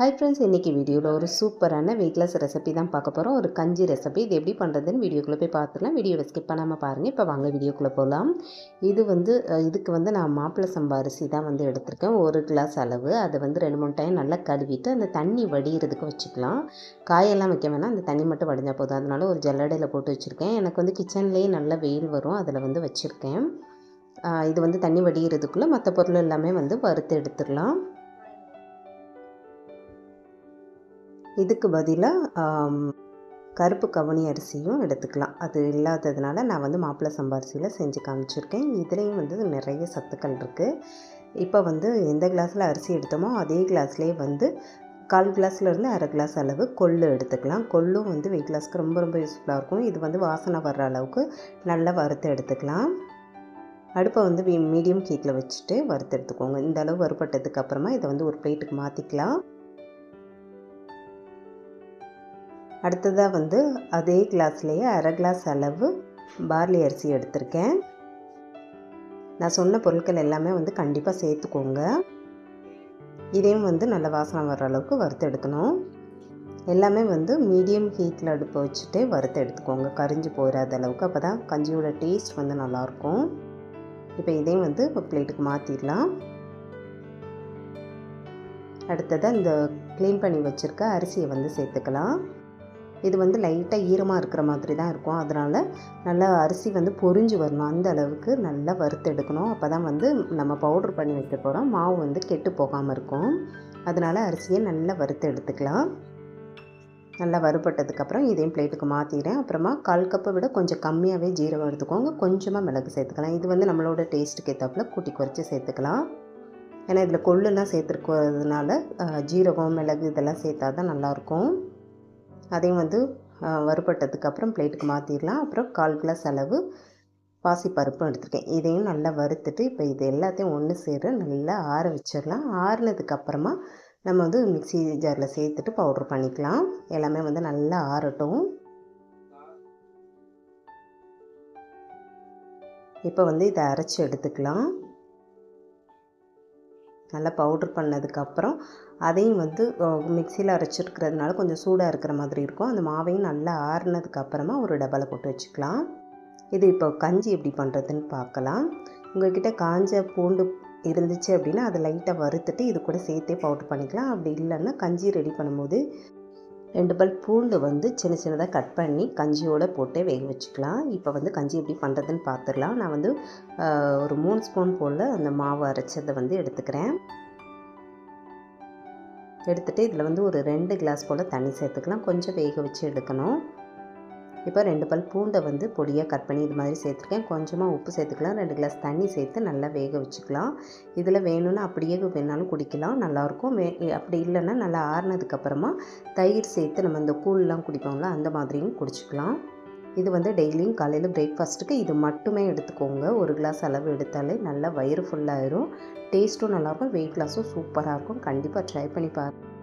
Hi friends இன்றைக்கி வீடியோவில் ஒரு சூப்பரான வெயிட்லெஸ் ரெசிபி தான் பார்க்க போகிறோம் ஒரு கஞ்சி ரெசிபி இது எப்படி பண்ணுறதுன்னு வீடியோக்குள்ளே போய் பார்த்துக்கலாம் வீடியோவை ஸ்கிப் பண்ணாமல் பாருங்கள் இப்போ வாங்க வீடியோக்குள்ளே போகலாம் இது வந்து இதுக்கு வந்து நான் மாப்பிள்ளை சம்பா அரிசி தான் வந்து எடுத்திருக்கேன். ஒரு கிளாஸ் அளவு. அதை வந்து ரெண்டு மூணு டைம் நல்லா கழுவிட்டு அந்த தண்ணி வடிகிறதுக்கு வச்சுக்கலாம். காயெல்லாம் வைக்க வேணாம். அந்த தண்ணி மட்டும் வடிஞ்சால் போதும். அதனால ஒரு ஜல்லடையில் போட்டு வச்சுருக்கேன். எனக்கு வந்து கிச்சன்லேயே நல்ல வெயில் வரும். அதில் வந்து வச்சுருக்கேன். இது வந்து தண்ணி வடிகிறதுக்குள்ளே மற்ற பொருள் எல்லாமே வந்து வறுத்து எடுத்துடலாம். இதுக்கு பதிலாக கருப்பு கவுனி அரிசியும் எடுத்துக்கலாம். அது இல்லாததுனால நான் வந்து மாப்பிள்ளை சம்பாரிசியில் செஞ்சு காமிச்சிருக்கேன். இதுலேயும் வந்து நிறைய சத்துக்கள் இருக்குது இப்போ வந்து எந்த கிளாஸில் அரிசி எடுத்தோமோ அதே கிளாஸ்லேயே வந்து கால் கிளாஸ்லேருந்து அரை கிளாஸ் அளவு கொள்ளு எடுத்துக்கலாம். கொள்ளும் வந்து வெயிட் லாஸ்க்கு ரொம்ப ரொம்ப யூஸ்ஃபுல்லாக இருக்கும். இது வந்து வாசனை வர்ற அளவுக்கு நல்லா வறுத்து எடுத்துக்கலாம். அடுப்பை வந்து மீடியம் ஹீட்டில் வச்சுட்டு வறுத்து எடுத்துக்கோங்க. இந்த அளவு வறுபட்டதுக்கு அப்புறமா இதை வந்து ஒரு பிளேட்டுக்கு மாற்றிக்கலாம் அடுத்ததாக வந்து அதே கிளாஸ்லேயே அரை கிளாஸ் அளவு பார்லி அரிசி எடுத்திருக்கேன். நான் சொன்ன பொருட்கள் எல்லாமே வந்து கண்டிப்பாக சேர்த்துக்கோங்க. இதையும் வந்து நல்ல வாசனை வர்ற அளவுக்கு வறுத்து எடுக்கணும். எல்லாமே வந்து மீடியம் ஹீட்டில் அடுப்பு வச்சுட்டு வறுத்து எடுத்துக்கோங்க. கரிஞ்சு போயிடாத அளவுக்கு. அப்போ தான் கஞ்சியோட டேஸ்ட் வந்து நல்லாயிருக்கும். இப்போ இதையும் வந்து பிளேட்டுக்கு மாற்றிடலாம் அடுத்ததாக இந்த க்ளீன் பண்ணி வச்சுருக்க அரிசியை வந்து சேர்த்துக்கலாம். இது வந்து லைட்டாக ஈரமாக இருக்கிற மாதிரி தான் இருக்கும். அதனால் நல்லா அரிசி வந்து பொரிஞ்சு வரணும். அந்த அளவுக்கு நல்லா வறுத்து எடுக்கணும். அப்போ தான் வந்து நம்ம பவுட்ரு பண்ணி வைக்க போகிறோம் மாவு வந்து கெட்டு போகாமல் இருக்கும். அதனால் அரிசியை நல்லா வறுத்து எடுத்துக்கலாம். நல்லா வறுபட்டதுக்கப்புறம் இதையும் பிளேட்டுக்கு மாற்றிடுறேன் அப்புறமா கால் கப்பை விட கொஞ்சம் கம்மியாகவே ஜீரகம் எடுத்துக்கோங்க. கொஞ்சமாக மிளகு சேர்த்துக்கலாம். இது வந்து நம்மளோட டேஸ்ட்டுக்கு ஏற்றாப்புல கூட்டி குறைச்சி சேர்த்துக்கலாம். ஏன்னா இதில் கொள்ளுலாம் சேர்த்துருக்கிறதுனால ஜீரகம் மிளகு இதெல்லாம் சேர்த்தா தான் நல்லாயிருக்கும் அதையும் வந்து வறுபட்டதுக்கப்புறம் பிளேட்டுக்கு மாற்றிடலாம் அப்புறம் கால் கிளாஸ் அளவு பாசி பருப்பும் இதையும் நல்லா வறுத்துட்டு இப்போ இது எல்லாத்தையும் ஒன்று சேர நல்லா ஆற வச்சிடலாம் ஆறுனதுக்கப்புறமா நம்ம வந்து மிக்சி ஜாரில் சேர்த்துட்டு பவுட்ரு பண்ணிக்கலாம். எல்லாமே வந்து நல்லா ஆறட்டும். இப்போ வந்து இதை அரைச்சி எடுத்துக்கலாம். நல்லா பவுட்ரு பண்ணதுக்கப்புறம் அதையும் வந்து மிக்சியில் அரைச்சிருக்கிறதுனால கொஞ்சம் சூடாக இருக்கிற மாதிரி இருக்கும். அந்த மாவையும் நல்லா ஆறுனதுக்கப்புறமா ஒரு டப்பாவில் போட்டு வச்சுக்கலாம். இது இப்போ கஞ்சி எப்படி பண்ணுறதுன்னு பார்க்கலாம். உங்கள்கிட்ட காஞ்ச பூண்டு இருந்துச்சு அப்படின்னா அதை லைட்டாக வறுத்துட்டு இது கூட சேர்த்தே பவுட்ரு பண்ணிக்கலாம். அப்படி இல்லைன்னா கஞ்சி ரெடி பண்ணும்போது ரெண்டு பல் பூண்டு வந்து சின்ன சின்னதாக கட் பண்ணி கஞ்சியோடு போட்டு வேக வச்சுக்கலாம். இப்போ வந்து கஞ்சி எப்படி பண்ணுறதுன்னு பார்த்துடலாம் நான் வந்து ஒரு மூணு ஸ்பூன் போல் அந்த மாவு அரைச்சதை வந்து எடுத்துக்கிறேன். எடுத்துகிட்டு இதில் வந்து ஒரு ரெண்டு கிளாஸ் போல் தண்ணி சேர்த்துக்கலாம். கொஞ்சம் வேக வச்சு எடுக்கணும். இப்போ ரெண்டு பல் பூண்டை வந்து பொடியாக கட் பண்ணி இது மாதிரி சேர்த்துருக்கேன். கொஞ்சமாக உப்பு சேர்த்துக்கலாம். ரெண்டு கிளாஸ் தண்ணி சேர்த்து நல்லா வேக வச்சுக்கலாம். இதில் வேணும்னா அப்படியே வேணாலும் குடிக்கலாம். நல்லாயிருக்கும். வே அப்படி இல்லைன்னா நல்லா ஆறுனதுக்கப்புறமா தயிர் சேர்த்து நம்ம இந்த கூழ்லாம் குடிப்போம்ல அந்த மாதிரியும் குடிச்சிக்கலாம். இது வந்து டெய்லியும் காலையில் பிரேக்ஃபாஸ்ட்டுக்கு இது மட்டுமே எடுத்துக்கோங்க. ஒரு கிளாஸ் அளவு எடுத்தாலே நல்லா வயிறு ஃபுல்லாயிரும் டேஸ்ட்டும் நல்லாயிருக்கும். வெயிட் லாஸும் சூப்பராக இருக்கும். கண்டிப்பாக ட்ரை பண்ணி பாருங்கள்